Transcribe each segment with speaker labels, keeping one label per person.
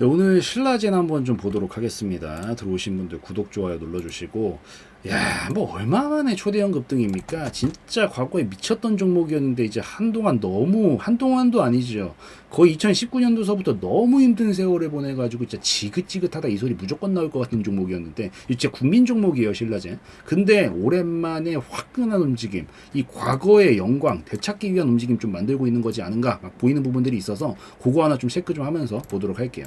Speaker 1: 네, 오늘 신라젠 한번 좀 보도록 하겠습니다. 들어오신 분들 구독, 좋아요 눌러주시고, 야, 뭐 얼마만에 초대형 급등입니까? 진짜 과거에 미쳤던 종목이었는데 이제 한동안 너무 한동안도 아니죠. 거의 2019년도서부터 너무 힘든 세월을 보내가지고 진짜 지긋지긋하다 이 소리 무조건 나올 것 같은 종목이었는데 이제 국민 종목이에요 신라젠. 근데 오랜만에 화끈한 움직임, 이 과거의 영광 되찾기 위한 움직임 좀 만들고 있는 거지 않은가 막 보이는 부분들이 있어서 그거 하나 좀 체크 좀 하면서 보도록 할게요.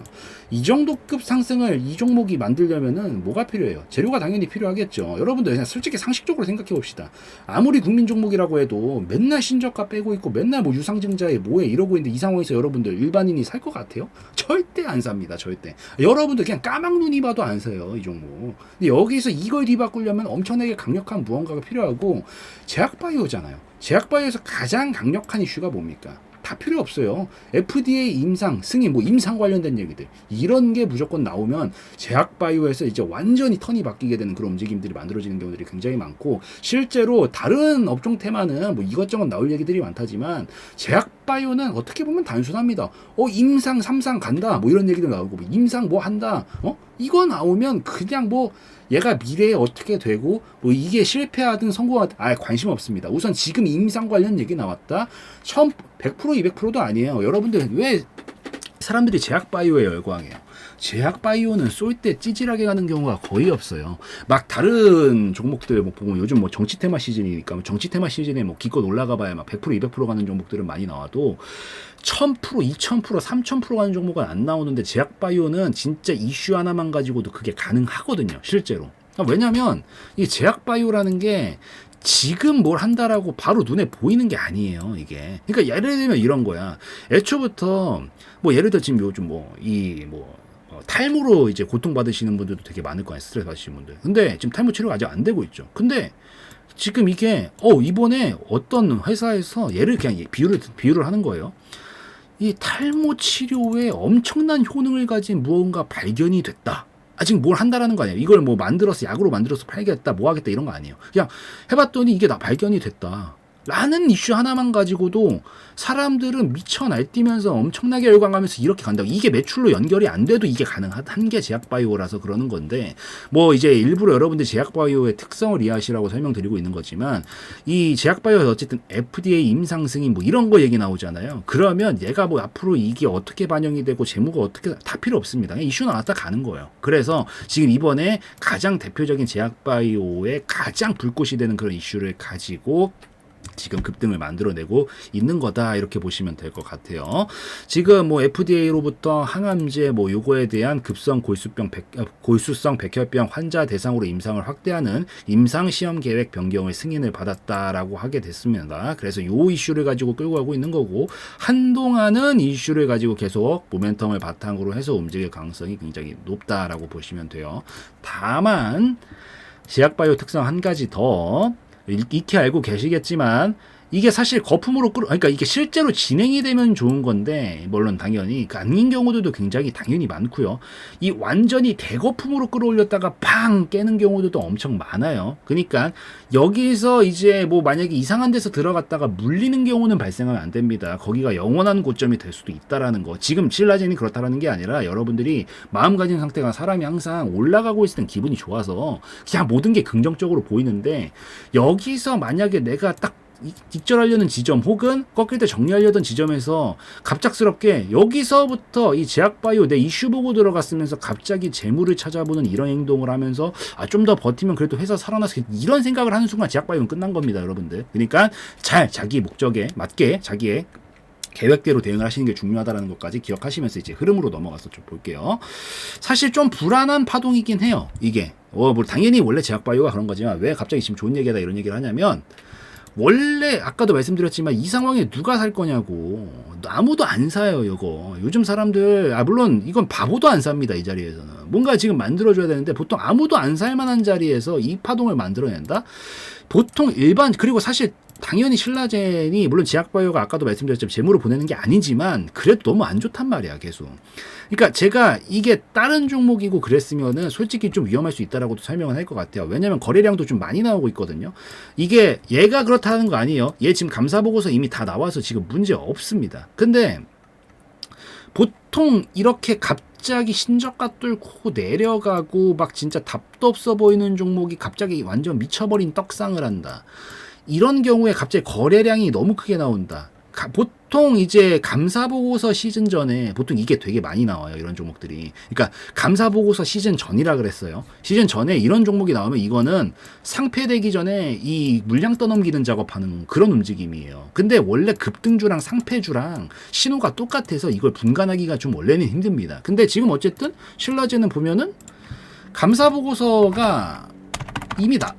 Speaker 1: 이 정도 급 상승을 이 종목이 만들려면은 뭐가 필요해요? 재료가 당연히 필요하겠죠. 여러분들 그냥 솔직히 상식적으로 생각해 봅시다. 아무리 국민 종목이라고 해도 맨날 신저가 빼고 있고 맨날 뭐 유상증자에 뭐해 이러고 있는데 이 상황에서 여러분들 일반인이 살 것 같아요? 절대 안 삽니다. 절대. 여러분들 그냥 까막 눈이 봐도 안 사요. 이 종목. 근데 여기서 이걸 뒤바꾸려면 엄청나게 강력한 무언가가 필요하고 제약바이오잖아요. 제약바이오에서 가장 강력한 이슈가 뭡니까? 다 필요 없어요. FDA 임상, 승인, 뭐 임상 관련된 얘기들. 이런 게 무조건 나오면 제약 바이오에서 이제 완전히 턴이 바뀌게 되는 그런 움직임들이 만들어지는 경우들이 굉장히 많고, 실제로 다른 업종 테마는 뭐 이것저것 나올 얘기들이 많다지만, 제약 바이오는 어떻게 보면 단순합니다. 어, 임상, 삼상 간다. 뭐 이런 얘기들 나오고, 뭐 임상 뭐 한다. 어? 이거 나오면 그냥 뭐, 얘가 미래에 어떻게 되고 뭐 이게 실패하든 성공하든 아 관심 없습니다. 우선 지금 임상 관련 얘기 나왔다. 처음 100% 200%도 아니에요. 여러분들 왜 사람들이 제약 바이오에 열광해요? 제약 바이오는 쏠 때 찌질하게 가는 경우가 거의 없어요. 막 다른 종목들 뭐 보면 요즘 뭐 정치 테마 시즌이니까 뭐 정치 테마 시즌에 뭐 기껏 올라가 봐야 막 100% 200% 가는 종목들은 많이 나와도 1000%, 2000%, 3000% 가는 종목은 안 나오는데 제약 바이오는 진짜 이슈 하나만 가지고도 그게 가능하거든요. 실제로. 아, 왜냐면 이 제약 바이오라는 게 지금 뭘 한다라고 바로 눈에 보이는 게 아니에요, 이게. 그러니까 예를 들면 이런 거야. 애초부터 뭐 예를 들어 지금 요즘 뭐 이뭐 탈모로 이제 고통받으시는 분들도 되게 많을 거예요. 스트레스 받으시는 분들. 근데 지금 탈모 치료가 아직 안 되고 있죠. 근데 지금 이게 어 이번에 어떤 회사에서 얘를 그냥 비유를 비유를 하는 거예요. 이 탈모 치료에 엄청난 효능을 가진 무언가 발견이 됐다. 아직 뭘 한다라는 거 아니에요. 이걸 뭐 만들어서 약으로 만들어서 팔겠다, 뭐 하겠다 이런 거 아니에요. 그냥 해봤더니 이게 나 발견이 됐다. 라는 이슈 하나만 가지고도 사람들은 미쳐 날뛰면서 엄청나게 열광하면서 이렇게 간다고. 이게 매출로 연결이 안 돼도 이게 가능한 게 제약바이오라서 그러는 건데 뭐 이제 일부러 여러분들 제약바이오의 특성을 이해하시라고 설명드리고 있는 거지만 이 제약바이오 어쨌든 FDA 임상 승인 뭐 이런 거 얘기 나오잖아요. 그러면 얘가 뭐 앞으로 이게 어떻게 반영이 되고 재무가 어떻게 다 필요 없습니다. 이슈 나왔다 가는 거예요. 그래서 지금 이번에 가장 대표적인 제약바이오의 가장 불꽃이 되는 그런 이슈를 가지고 지금 급등을 만들어내고 있는 거다 이렇게 보시면 될 것 같아요. 지금 뭐 FDA로부터 항암제 뭐 요거에 대한 급성 골수병 백, 어, 골수성 백혈병 환자 대상으로 임상을 확대하는 임상 시험 계획 변경을 승인을 받았다라고 하게 됐습니다. 그래서 요 이슈를 가지고 끌고 가고 있는 거고 한동안은 이 이슈를 가지고 계속 모멘텀을 바탕으로 해서 움직일 가능성이 굉장히 높다라고 보시면 돼요. 다만 제약바이오 특성 한 가지 더 익히 알고 계시겠지만 이게 사실 거품으로 끌어 그러니까 이게 실제로 진행이 되면 좋은 건데 물론 당연히 그 아닌 경우들도 굉장히 당연히 많고요. 이 완전히 대거품으로 끌어올렸다가 팡 깨는 경우들도 엄청 많아요. 그러니까 여기서 이제 뭐 만약에 이상한 데서 들어갔다가 물리는 경우는 발생하면 안 됩니다. 거기가 영원한 고점이 될 수도 있다라는 거. 지금 신라젠이 그렇다라는 게 아니라 여러분들이 마음가짐 상태가 사람이 항상 올라가고 있을 땐 기분이 좋아서 그냥 모든 게 긍정적으로 보이는데 여기서 만약에 내가 딱 익절하려는 지점 혹은 꺾일 때 정리하려던 지점에서 갑작스럽게 여기서부터 이 제약바이오 내 이슈 보고 들어갔으면서 갑자기 재물을 찾아보는 이런 행동을 하면서 아, 좀 더 버티면 그래도 회사 살아나서 이런 생각을 하는 순간 제약바이오는 끝난 겁니다 여러분들 그러니까 잘 자기 목적에 맞게 자기의 계획대로 대응을 하시는 게 중요하다는 것까지 기억하시면서 이제 흐름으로 넘어가서 좀 볼게요. 사실 좀 불안한 파동이긴 해요. 이게 어, 뭐 당연히 원래 제약바이오가 그런 거지만 왜 갑자기 지금 좋은 얘기다 이런 얘기를 하냐면 원래 아까도 말씀드렸지만 이 상황에 누가 살 거냐고. 아무도 안 사요 이거. 요즘 사람들 아 물론 이건 바보도 안 삽니다 이 자리에서는. 뭔가 지금 만들어줘야 되는데 보통 아무도 안 살 만한 자리에서 이 파동을 만들어낸다 보통 일반 그리고 사실 당연히 신라젠이 물론 제약바이오가 아까도 말씀드렸지만 재무로 보내는 게 아니지만 그래도 너무 안 좋단 말이야 계속. 그러니까 제가 이게 다른 종목이고 그랬으면은 솔직히 좀 위험할 수 있다라고도 설명을 할 것 같아요. 왜냐면 거래량도 좀 많이 나오고 있거든요. 이게 얘가 그렇다는 거 아니에요. 얘 지금 감사 보고서 이미 다 나와서 지금 문제 없습니다. 근데 보통 이렇게 갑 갑자기 신저가 뚫고 내려가고 막 진짜 답도 없어 보이는 종목이 갑자기 완전 미쳐버린 떡상을 한다. 이런 경우에 갑자기 거래량이 너무 크게 나온다. 가- 보통 이제 감사 보고서 시즌 전에 보통 이게 되게 많이 나와요. 이런 종목들이. 그러니까 감사 보고서 시즌 전이라 그랬어요. 시즌 전에 이런 종목이 나오면 이거는 상패되기 전에 이 물량 떠넘기는 작업하는 그런 움직임이에요. 근데 원래 급등주랑 상패주랑 신호가 똑같아서 이걸 분간하기가 좀 원래는 힘듭니다. 근데 지금 어쨌든 신라제는 보면은 감사 보고서가 이미 나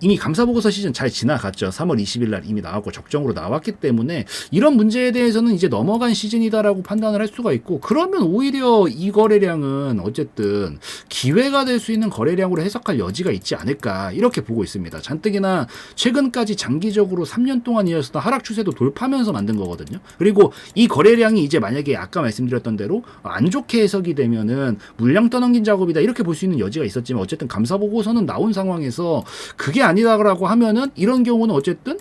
Speaker 1: 이- 이미 감사보고서 시즌 잘 지나갔죠. 3월 20일 날 이미 나왔고 적정으로 나왔기 때문에 이런 문제에 대해서는 이제 넘어간 시즌이다라고 판단을 할 수가 있고 그러면 오히려 이 거래량은 어쨌든 기회가 될 수 있는 거래량으로 해석할 여지가 있지 않을까 이렇게 보고 있습니다. 잔뜩이나 최근까지 장기적으로 3년 동안 이어졌던 하락 추세도 돌파하면서 만든 거거든요. 그리고 이 거래량이 이제 만약에 아까 말씀드렸던 대로 안 좋게 해석이 되면은 물량 떠넘긴 작업이다 이렇게 볼 수 있는 여지가 있었지만 어쨌든 감사 보고서는 나온 상황에서 그게 아니다라고 하면은 이런 경우는 어쨌든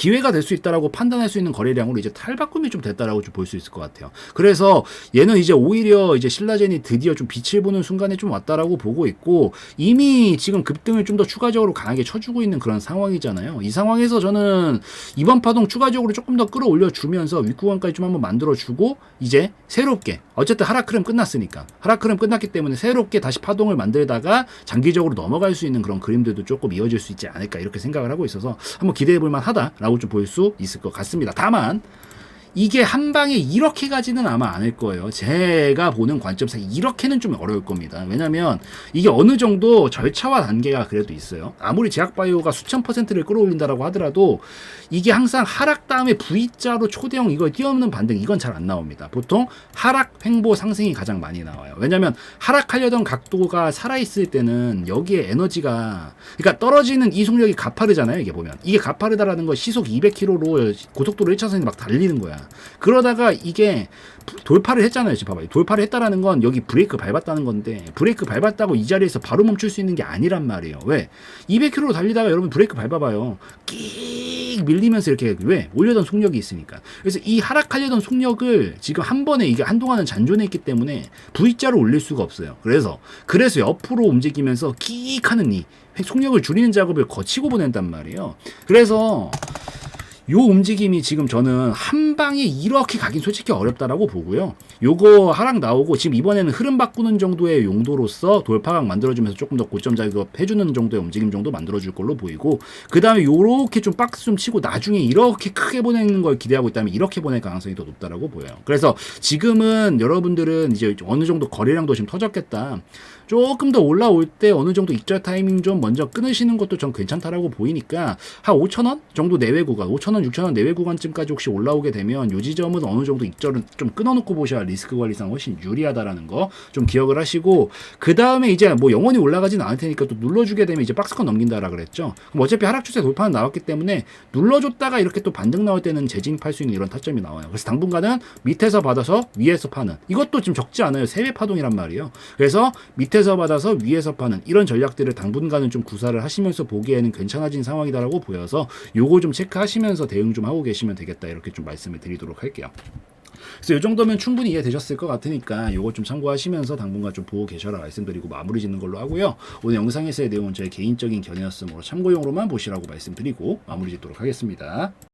Speaker 1: 기회가 될 수 있다라고 판단할 수 있는 거래량으로 이제 탈바꿈이 좀 됐다라고 좀 볼 수 있을 것 같아요. 그래서 얘는 이제 오히려 이제 신라젠이 드디어 좀 빛을 보는 순간에 좀 왔다라고 보고 있고 이미 지금 급등을 좀 더 추가적으로 강하게 쳐주고 있는 그런 상황이잖아요. 이 상황에서 저는 이번 파동 추가적으로 조금 더 끌어올려 주면서 윗구간까지 좀 한번 만들어 주고 이제 새롭게 어쨌든 하락 흐름 끝났으니까 하락 흐름 끝났기 때문에 새롭게 다시 파동을 만들다가 장기적으로 넘어갈 수 있는 그런 그림들도 조금 이어질 수 있지 않을까 이렇게 생각을 하고 있어서 한번 기대해 볼 만하다라고 좀볼수 있을 것 같습니다. 다만 이게 한 방에 이렇게 가지는 아마 않을 거예요. 제가 보는 관점상 이렇게는 좀 어려울 겁니다. 왜냐면 이게 어느 정도 절차와 단계가 그래도 있어요. 아무리 제약바이오가 수천 퍼센트를 끌어올린다라고 하더라도 이게 항상 하락 다음에 V자로 초대형 이거 뛰어넘는 반등 이건 잘 안 나옵니다. 보통 하락 횡보 상승이 가장 많이 나와요. 왜냐면 하락하려던 각도가 살아있을 때는 여기에 에너지가 그러니까 떨어지는 이 속력이 가파르잖아요. 이게 보면 이게 가파르다라는 건 시속 200km로 고속도로 1차선에 막 달리는 거야. 그러다가 이게 돌파를 했잖아요. 지금 봐봐요. 돌파를 했다라는 건 여기 브레이크 밟았다는 건데 브레이크 밟았다고 이 자리에서 바로 멈출 수 있는 게 아니란 말이에요. 왜? 200km로 달리다가 여러분 브레이크 밟아봐요. 끼익 밀리면서 이렇게 왜? 올려던 속력이 있으니까. 그래서 이 하락하려던 속력을 지금 한 번에 이게 한동안은 잔존했기 때문에 V자로 올릴 수가 없어요. 그래서 그래서 옆으로 움직이면서 끼익 하는 이 속력을 줄이는 작업을 거치고 보낸단 말이에요. 그래서 요 움직임이 지금 저는 한 방에 이렇게 가긴 솔직히 어렵다라고 보고요. 요거 하락 나오고 지금 이번에는 흐름 바꾸는 정도의 용도로서 돌파각 만들어주면서 조금 더 고점 작업 해주는 정도의 움직임 정도 만들어줄 걸로 보이고 그 다음에 요렇게 좀 박스 좀 치고 나중에 이렇게 크게 보내는 걸 기대하고 있다면 이렇게 보낼 가능성이 더 높다라고 보여요. 그래서 지금은 여러분들은 이제 어느 정도 거래량도 지금 터졌겠다. 조금 더 올라올 때 어느 정도 익절 타이밍 좀 먼저 끊으시는 것도 전 괜찮다라고 보이니까 한 5,000원 정도 내외 구간, 5,000원, 6,000원 내외 구간쯤까지 혹시 올라오게 되면 요 지점은 어느 정도 익절은 좀 끊어놓고 보셔야 리스크 관리상 훨씬 유리하다라는 거 좀 기억을 하시고 그 다음에 이제 뭐 영원히 올라가진 않을 테니까 또 눌러주게 되면 이제 박스권 넘긴다라 그랬죠. 그럼 어차피 하락 추세 돌파는 나왔기 때문에 눌러줬다가 이렇게 또 반등 나올 때는 재진입할 수 있는 이런 타점이 나와요. 그래서 당분간은 밑에서 받아서 위에서 파는 이것도 지금 적지 않아요. 세배 파동이란 말이에요. 그래서 밑에서 받아서 위에서 파는 이런 전략들을 당분간은 좀 구사를 하시면서 보기에는 괜찮아진 상황이다라고 보여서 요거 좀 체크하시면서 대응 좀 하고 계시면 되겠다 이렇게 좀 말씀을 드리도록 할게요. 그래서 이 정도면 충분히 이해되셨을 것 같으니까 요거 좀 참고하시면서 당분간 좀 보고 계셔라 말씀드리고 마무리 짓는 걸로 하고요. 오늘 영상에서의 내용은 저의 개인적인 견해였으므로 참고용으로만 보시라고 말씀드리고 마무리 짓도록 하겠습니다.